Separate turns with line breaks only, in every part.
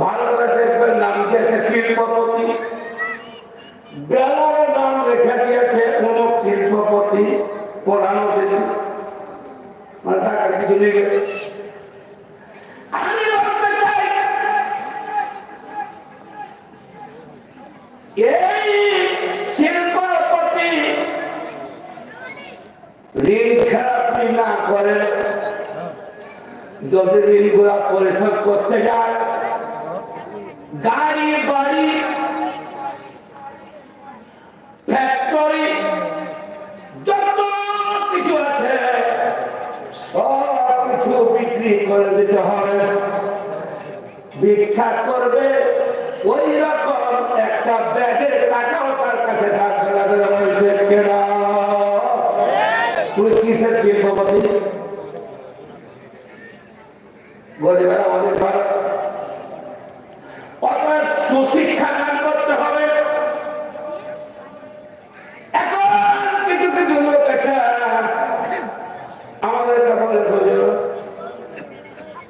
করে দেখবেন নাম দিয়েছে শিল্পপতি। বেলার নাম রেখে দিয়েছে অমুক শিল্পপতি মানে শিল্পপতি ঋণ না করে, যদি পরিশোধ করতে যায় গাড়ি, বাড়ি ফ্যাক্টরি যত কিছু আছে সব কিছু বিক্রি করে দিতে হবে। ভিক্ষা করবে, ওই রকম একটা ব্যাগের টাকাও তার কাছে থাকবে না বলে বলছে কেনা তুই কিসের শিল্পপতি গরিবেরা অনেক ভালো অতএব সুশিক্ষা দান করতে হবে এখন কিছু কিছু লোক এসে আমাদের বলে হুজুর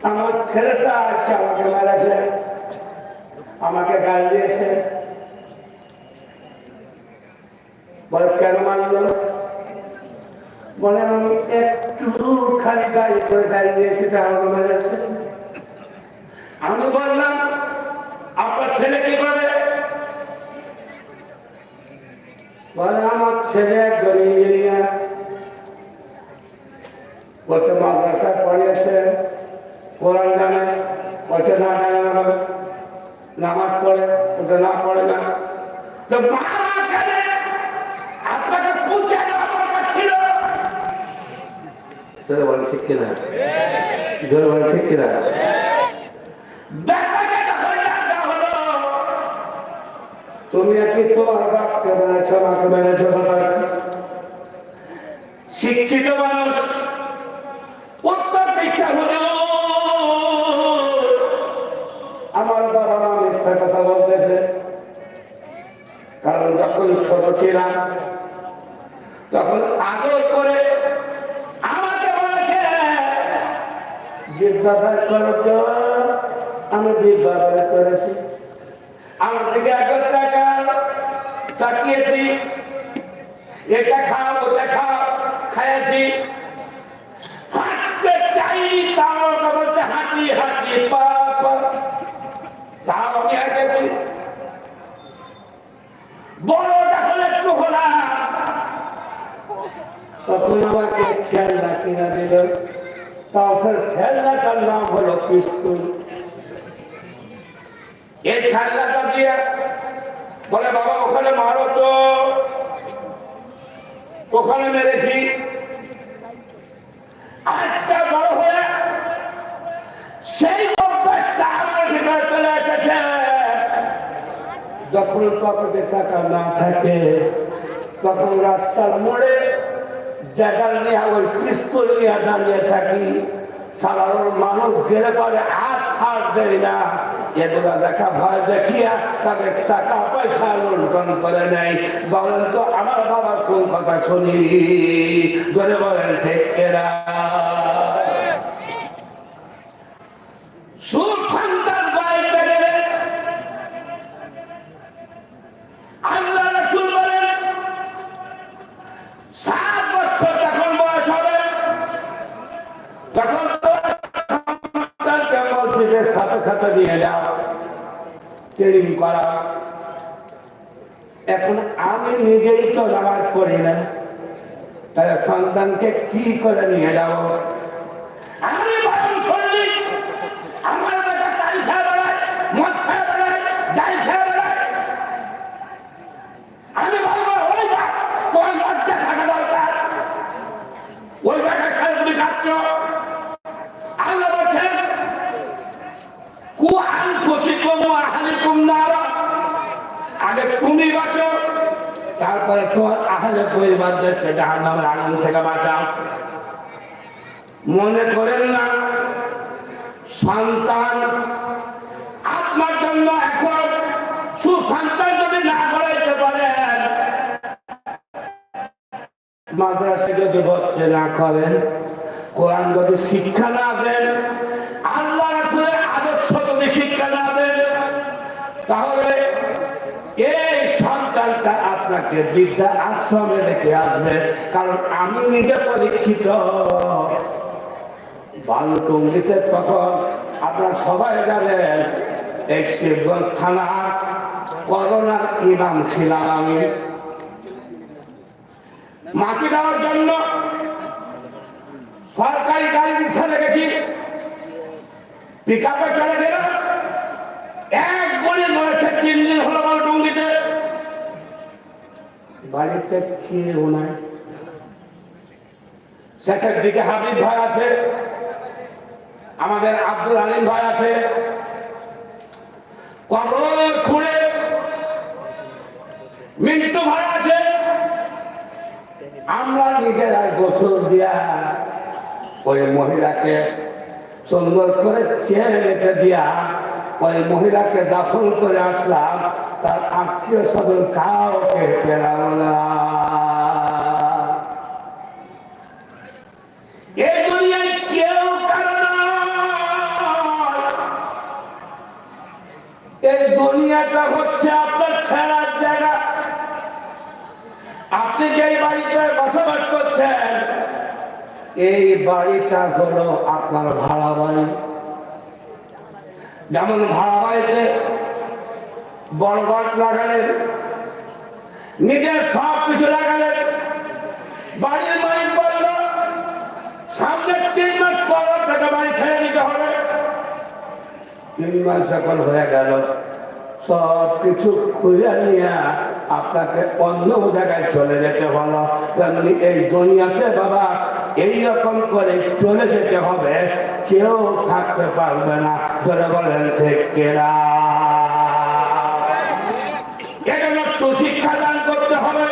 আমার ছেলেটা আজকে আমাকে মেরেছে আমাকে গাল দিয়েছে। বলে, কেন মারলো? বলে, আমি একটু খালি গাড়ি করে গাড়ি দিয়েছি তা আমাকে মেরেছে। আমি বললাম, আপনার ছেলে কি করে? বলে, আমার ছেলে একজন ইঞ্জিনিয়ার। বলছে মাদ্রাসা পড়িয়েছে। কোরআন জানে, বলছে না। নামাজ পড়ে বলছে না পড়ে না। তো মা কেন আপনাকে পূজা দরকার ছিল। জোরে বলেন, ঠিক শিক্ষিত মানুষ আমার বাবা মা মিথ্যা কথা বলতেছে কারণ যখন ছোট ছিলাম তখন আদর করে আমাকে বলেছে জিজ্ঞাসা করত আমি জিজ্ঞাসা করেছি। আমার থেকে একর টাকা তাকিয়েছি। এটা খাও, ওটা খাও খাইছি হাঁটতে চাই, তাও বলতে হাঁটি হাঁটি আমাকে খেলনা কিনা দিল। তখন খেলনাটার নাম হলো পিস্তুল এই খেলনাটা দিয়ে বলে, বাবা, ওখানে মারো তো। ওখানে মেরেছি। আজটা বড় হয়ে সেই অভ্যাসটা আমার ভিতরে চলে এসেছে। যখন পকেটে টাকা না থাকে, তখন রাস্তার মোড়ে জায়গা নিয়ে ওই পিস্তল নিয়ে দাঁড়িয়ে থাকি, সাধারণ মানুষ গেলে পরে হাত ছাড় দেয় না। এগুলো দেখা ভয় দেখিয়া তাদের টাকা পয়সা লুণ্ঠন করে নেয়। বলেন তো, আমার বাবা কোন কথা শুনি? ধরে বলেন, ঠিক এরা মসজিদের সাথে সাথে নিয়ে যাও ট্রেনিং করা। এখন আমি নিজেই তো নামাজ পড়ি না, তাহলে সন্তানকে কি করে নিয়ে যাব আমি বরং শুনলি আমার বেটা তাই খেয়ে বেড়ায় মদ খেয়ে বেড়ায় ডাল খেয়ে বেড়ায় আমি বলব ওই বা তোমার লজ্জা থাকা দরকার ওই বেটা সাহেব তুমি খাচ্ছ আল্লাহ বলছেন কুয়ান খুশি কমু আহালি কুম নারা আগে তুমি বাঁচো তারপরে তোমার আহলে পরিবারদের সেটা আমার আগুন থেকে বাঁচাও। মনে করেন না, সন্তান জন্য এখন সুসন্তান যদি না করাইতে পারেন মাদ্রাসা যদি না করেন, কোরআন যদি শিক্ষা না দেন, আল্লাহ তাহলে এই সন্তানটা আপনাকে বিদ্যা আশ্রমে রেখে আসবে, কারণ আমি নিজে পরীক্ষিত। বালুটুঙ্গিতে তখন আপনার সবাই জানেন, এই শিবগঞ্জ থানার করোনার ইমাম ছিলাম আমি। মাটি দেওয়ার জন্য সরকারি গাড়ি রিক্সা রেখেছি। পিক আপে চলে গেল এক গড়ে মরেছে তিন দিন হলো বাড়িতে কেউ নাই। শেখের দিকে হাবিব ভাই আছে আমাদের আব্দুল আলিম ভাই আছে। কবর খুঁড়ে মিন্টু ভাই আছে। আমরা নিজেরাই গোসল দিয়া ওই মহিলাকে সুন্দর করে চেয়ে রেখে দিয়া। ওই মহিলাকে দাফন করে আসলাম, তার আত্মীয় স্বজন কাউকে পেলাম না। এই দুনিয়ায় কেউ এই দুনিয়াটা হচ্ছে আপনার আপনি যেই বাড়িতে বসবাস করছেন, এই বাড়িটা হলো আপনার ভাড়া বাড়ি। যেমন ভাড়া বাড়িতে বড় গাছ লাগালেন, নিজের সব কিছু লাগালেন। বাড়ির মালিক বলল, সামনে তিন মাস পর আপনাকে বাড়ি ছেড়ে দিতে হবে। তিন মাস যখন হয়ে গেল, সব কিছু খুঁজে নিয়ে আপনাকে অন্য জায়গায় চলে যেতে হলো। তেমনি এই দুনিয়াতে বাবা এই রকম করে চলে যেতে হবে, কেউ থাকতে পারবে না ধরে বলেন এজন্য সুশিক্ষা দান করতে হবে।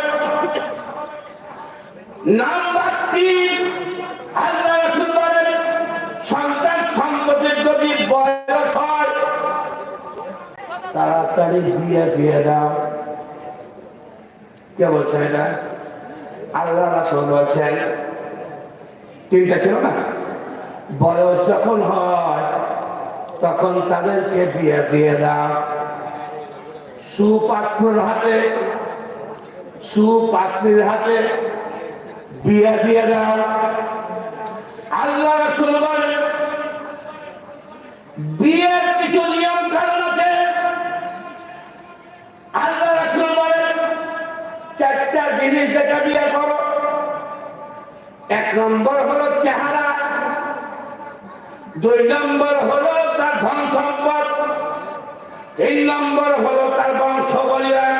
নাম্বার তিন সন্তান সন্ততির যদি বয়স হয়, তাড়াতাড়ি বিয়ে দিয়ে দাও। কে বলছেন এটা? আল্লাহ রাসূল বলছেন তিনটা ছিল না? বয়স যখন হয়, তখন তাদেরকে বিয়ে দিয়ে দাও। সুপাত্রর হাতে, সুপাত্রীর হাতে বিয়ে দিয়ে দাও। আল্লাহ বিয়ের কিছু নিয়ম কারণ আছে। আল্লাহ রাসূল বলেন, চারটা জিনিস দেখে বিয়ে করো এক নম্বর হলো চেহারা, দুই নম্বর হলো তার ধন সম্পদ, তিন নম্বর হলো তার বংশ পরিবার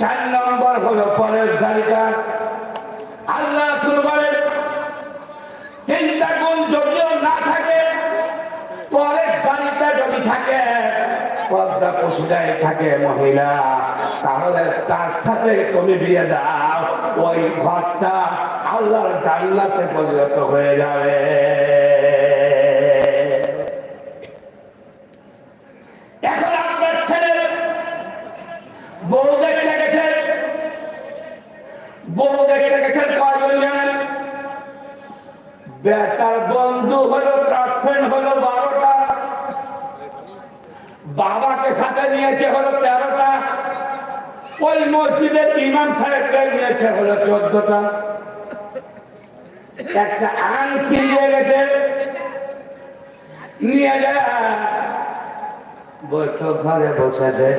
চার নম্বর হলো পরেশ গাড়িটা আল্লাহ বলেন তিনটা গুণ যদিও না থাকে পরের বাড়িতে যদি থাকে, পদ্মা পশুদায় থাকে মহিলা, তাহলে তার সাথে তুমি বিয়ে দাও। ওই ঘরটা আল্লাহর জান্নাতে পরিণত হয়ে যাবে। গেছেন কয়জন বেটার বন্ধু হলো গার্লফ্রেন্ড হলো বারোটা। বাবাকে সাথে নিয়েছে হলো তেরোটা। ওই মসজিদের ইমাম সাহেবকে নিয়েছে হলো চোদ্দটা। একটা আংটি নিয়ে গেছে নিয়ে যায়। বৈঠক ঘরে বসেছে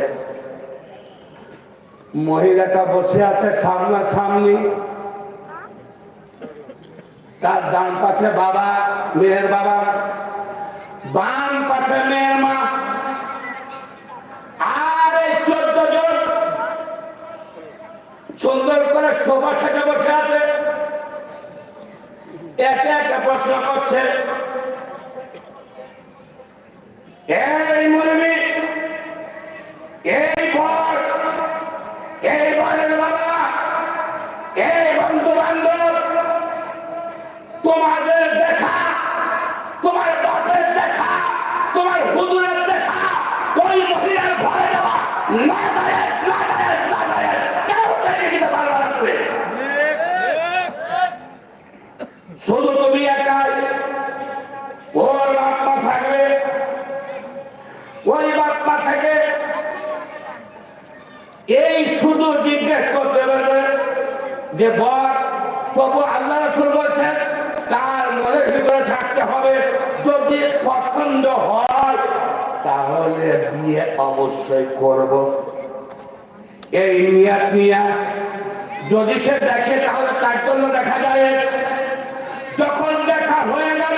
মহিলাটা বসে আছে সামনা সামনি। তার ডান পাশে বাবা, মেয়ের বাবা। বাম পাশে মেয়ের মা আর এই চোদ্দ জন সুন্দর করে সোফা সেটে বসে আছে। একে একে প্রশ্ন করছে এই মুরবি এই বর এই বরের বাবা এই বন্ধু বান্ধব তোমাদের দেখা তোমার বাপের দেখা তোমার হুদুরের দেখা ওই মহিলার ঘরে যাওয়া না যায় না যায় না যায় কেন চাইলে দিতে পারবে না তুমি শুধু তুমি একাই ওর বাপ্পা থাকবে ওই বাপ্পা থেকে এই শুধু জিজ্ঞেস করতে পারবে যে বর, তবু আল্লাহ বলছেন, তার মনের ভিতরে থাকতে হবে। যদি পছন্দ হয়, তাহলে বিয়ে অবশ্যই করব। এই নিয়াত নিয়া যদি সে দেখে, তাহলে তার জন্য দেখা যায়। যখন দেখা হয়ে গেল,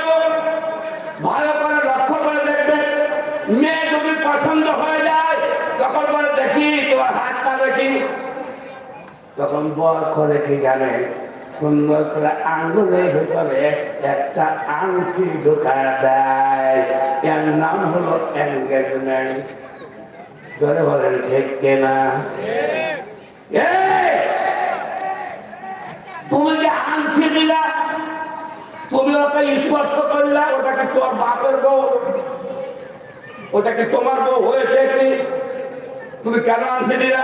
ভালো করে লক্ষ্য করে দেখবেন, মেয়ে যদি পছন্দ হয়ে যায় তখন বলে দেখি তোমার হাতটা দেখি তখন বর করে কি জানে? সুন্দর করে আঙ্গুলের ভিতরে একটা আংটি ঢোকা দেয়। এর নাম হলো এঙ্গেজমেন্ট ধরে বলেন, ঠিক কেনা? তুমি যে আংটি দিলা, তুমি ওকে স্পর্শ করলা ওটাকে তোর বাপের বউ? ওটাকে তোমার বউ হয়েছে কি? তুমি কেন আংটি দিলা?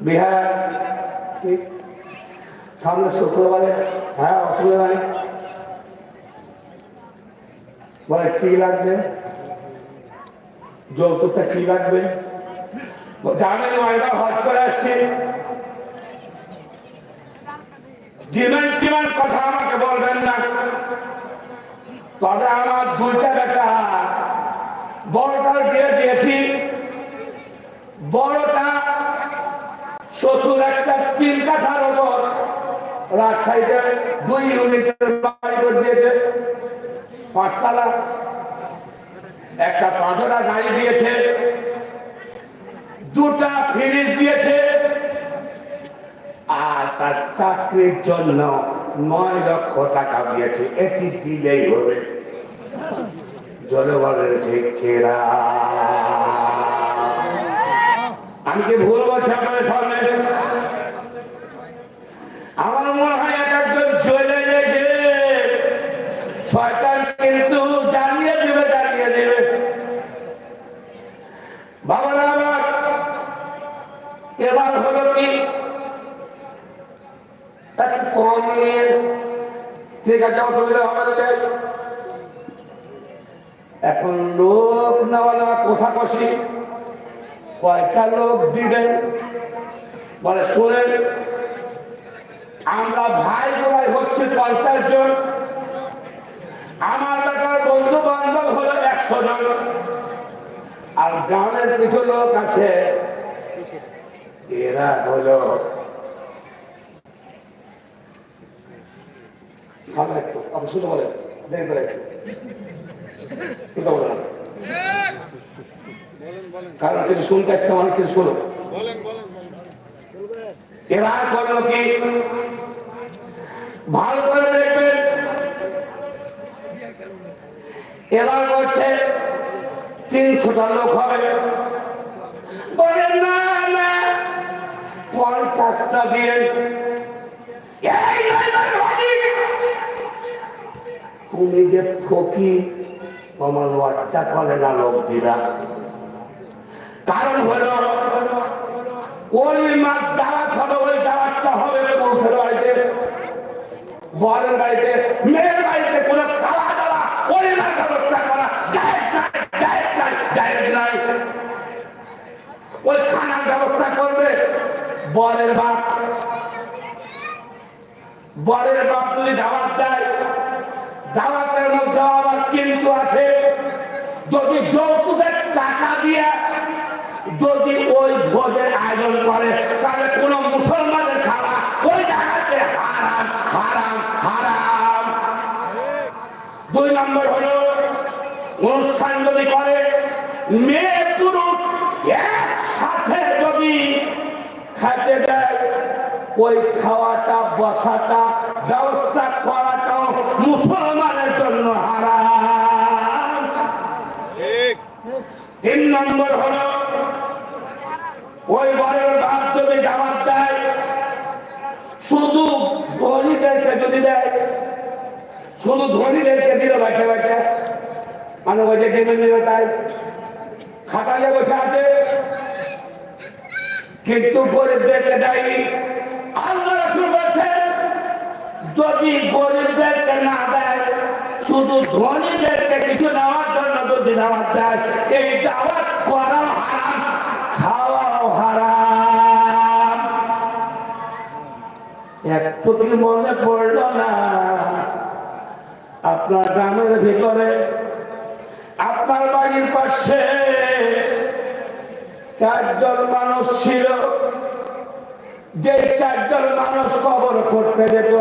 বিহার সামনে শুক্রবারে হ্যাঁ অসুবিধা নেই বলে, কি লাগবে? যৌতুকটা কি লাগবে? জানেন মাইবা হজ করে আসছি। কথা আমাকে বলবেন না। তবে আমার দুইটা বেটা, বড়টার বিয়ে দিয়েছি। বড়টা শ্বশুর একটা তিন কাঠার ওপর দুই ইউনিটের দিয়েছে। পাঁচতলা। একটা পাঁচটা গাড়ি দিয়েছে। দুটা ফ্রিজ দিয়েছে। আর তার চাকরির জন্য নয় লক্ষ টাকা দিয়েছে। এটি দিলেই হবে। জলবায়ুর ঠিক কেরা আমি ভুল বলছি আপনাদের সামনে আমার মনে হয় এক একজন চলে গেছে। শয়তান কিন্তু জানিয়ে দেবে জানিয়ে দেবে। বাবারা আমার এবার হলো কি? একটু কম নিয়ে ঠিক আছে, অসুবিধা হবে না। এখন লোক নেওয়া নেওয়া কোথা কষি কয়টা লোক দিবেন? বলে, শোনেন, আমরা ভাই ভাই হচ্ছে পঞ্চাশ জন। আমার বেটার বন্ধু বান্ধব হলো একশো জন। আর গ্রামের কিছু লোক আছে, এরা হলো অবশ্যই তো বলেন দেরি করে এসেছে। কিন্তু বলে না। কারণ কিছু শুনতে আসছে মানুষ কিছু শোনো। এবার করল কি? ভালো করে দেখবেন। এবার বলছে তিনশোটা লোক হবে। বলে না না, পঞ্চাশটা দিয়ে। তুমি যে ফকি আমার লজ্জা করে না লোক দিরা কারণ হলো ওই মাছ দাওয়াত হবে ওই দাওয়াতটা হবে পুরুষের বাড়িতে। বরের বাড়িতে, মেয়ের বাড়িতে কোনো দাওয়া ওই মাছ করা ওই ব্যবস্থা করবে বরের বরের বাপ যদি দাওয়াত দেয়, দাওয়াতের মধ্যে আবার কিন্তু আছে। যদি যৌতুকের টাকা দিয়ে যদি ওই ভোজের আয়োজন করে, তাহলে কোন মুসলমানের খাওয়া ওই জায়গাতে হারাম হারাম দুই নম্বর হলো, অনুষ্ঠান যদি করে, মেয়ে পুরুষ একসাথে যদি খেতে দেয় ওই খাওয়াটা, বসাটা, ব্যবস্থা করাটাও মুসলমানের ওই ঘরের বাস যদি জামাত দেয়, শুধু ধনীদেরকে যদি দেয়, শুধু ধনীদেরকে দিল বাঁচে বাঁচে মানে ওই যে ডিমের নিয়ে তাই, খাটালে বসে আছে, কিন্তু গরিবদেরকে দেয়নি। আল্লাহ রসুল বলছেন, যদি গরিবদেরকে না দেয়, শুধু ধনীদেরকে কিছু নেওয়ার জন্য যদি নেওয়ার দেয়, এই দাওয়াত করা হারাম। একটু কি মনে না। আপনার গ্রামের ভিতরে, আপনার বাড়ির পাশে চারজন মানুষ ছিল। যে চারজন মানুষ কবর করতে যেত,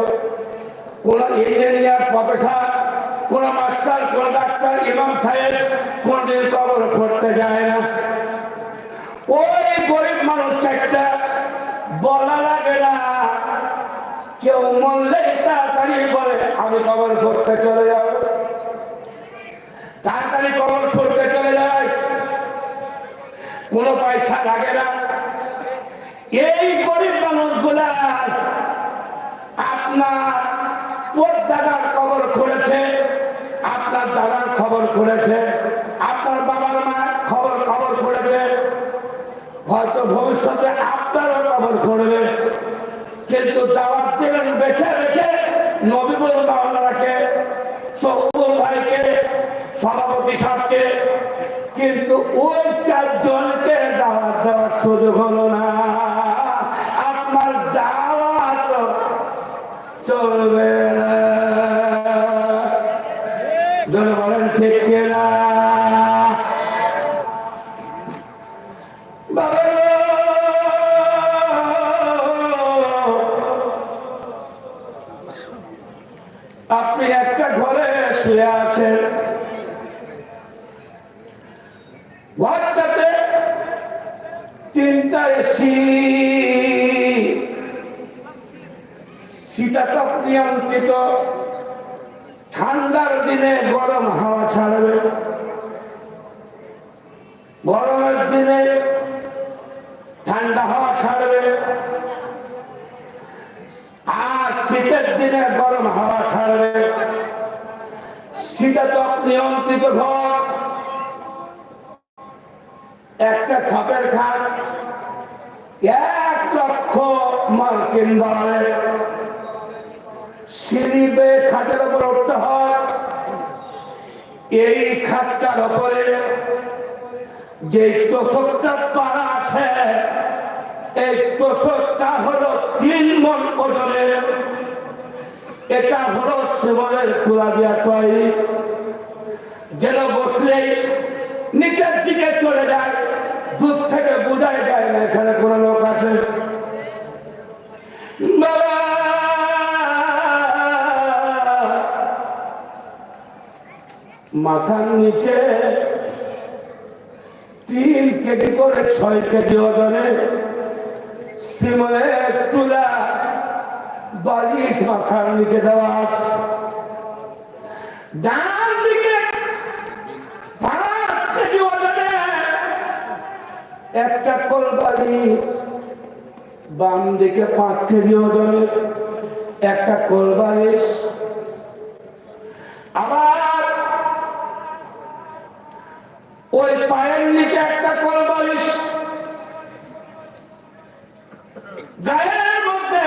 কোন ইঞ্জিনিয়ার, প্রফেসর, কোন মাস্টার, কোন ডাক্তার, ইমাম সাহেব কোনদিন কবর করতে যায় না। ওই গরিব মানুষ একটা বলা লাগে না কেউ মরলে তাড়াতাড়ি বলে, আমি কবর করতে চলে যাব। তাড়াতাড়ি কবর করতে চলে যায়। কোনো পয়সা লাগে না। এই গরিব মানুষগুলা আপনার তোর দাদার খবর করেছে আপনার দাদার খবর করেছে আপনার বাবার মা খবর খবর করেছে হয়তো ভবিষ্যতে আপনারও খবর করবে কিন্তু দাওয়াত দিলেন, বেছে বেছে নবীবুল মাওলানাকে সৌবুল ভাইকে সভাপতি সাহেবকে কিন্তু ওই চারজনকে দাওয়াত দেওয়ার সুযোগ হলো নিয়ন্ত্রিত ঠান্ডার দিনে গরম হাওয়া ছাড়বে। গরমের দিনে ঠান্ডা হাওয়া ছাড়বে। আর শীতের দিনে গরম হাওয়া ছাড়বে। শীতাতপ নিয়ন্ত্রিত ঘর। একটা খাপের খাট, এক লক্ষ মার্কিন ডলারে সিঁড়ি খাটের উপর উঠতে হয়। এই খাটটার উপরে যে তোষকটা পাড়া আছে, এই তোষকটা হলো তিন মন ওজনের। এটা হলো সেবনের তুলা দিয়া তৈরি যেন বসলেই নিচের দিকে চলে যায়, দূর থেকে বোঝাই যায় না এখানে কোন লোক। মাথার নিচে তিন কেজি করে ছয় কেজি ওজনে স্টিমের তুলা, বালিশ মাথার নিচে দেওয়া আছে। ডান দিকে পাঁচ কেজি ওজনে একটা কোল বালিশ, বাম দিকে পাঁচ কেজি ওজনে একটা কোল বালিশ। ওই পায়ের নিচে একটা কোল বালিশ গায়ের মধ্যে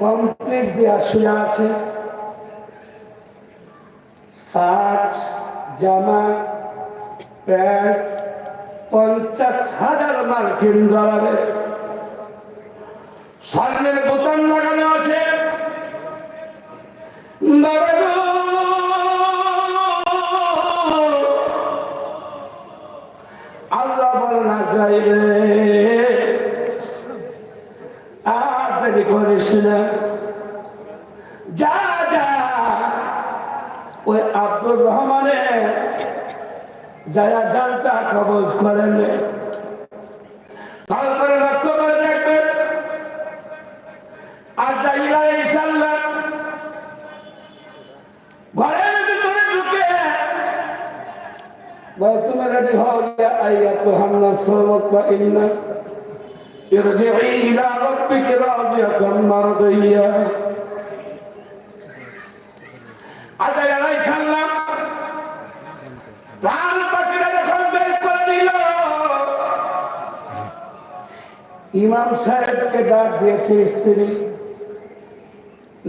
কমপ্লিট আছে। শার্ট, জামা, প্যান্ট, পঞ্চাশ হাজার মার্কিন ডলারে স্বর্ণের বোতাম লাগানো আছে। আব্দুর রহমানের যারা জানটা কবজ করেন ভালো করে লক্ষ্য করে দেখবেন আর দাইলা ইসাল্লাহ ঘরের ভিতরে ঢুকে বল তুমি রেডি হও আইয়া তো হামলা সরবত বা ইন্না ارجعي إلى ربك راضية مرضية আদায় আলাই সাল্লাম ইমাম সাহেবকে ডাক দিয়েছে স্ত্রী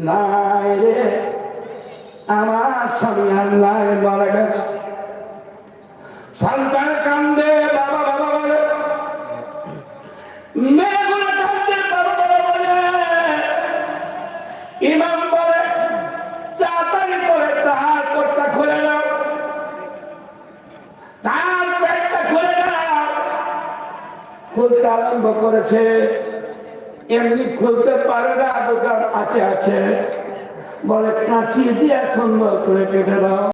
নাই রে আমার স্বামী নাই মারা গেছে। সন্তান কান্দে খুলতে আরম্ভ করেছে। এমনি খুলতে পারে না আছে আছে। বলে, কাঁচিয়ে দিয়ে সুন্দর করে কেটে দাও।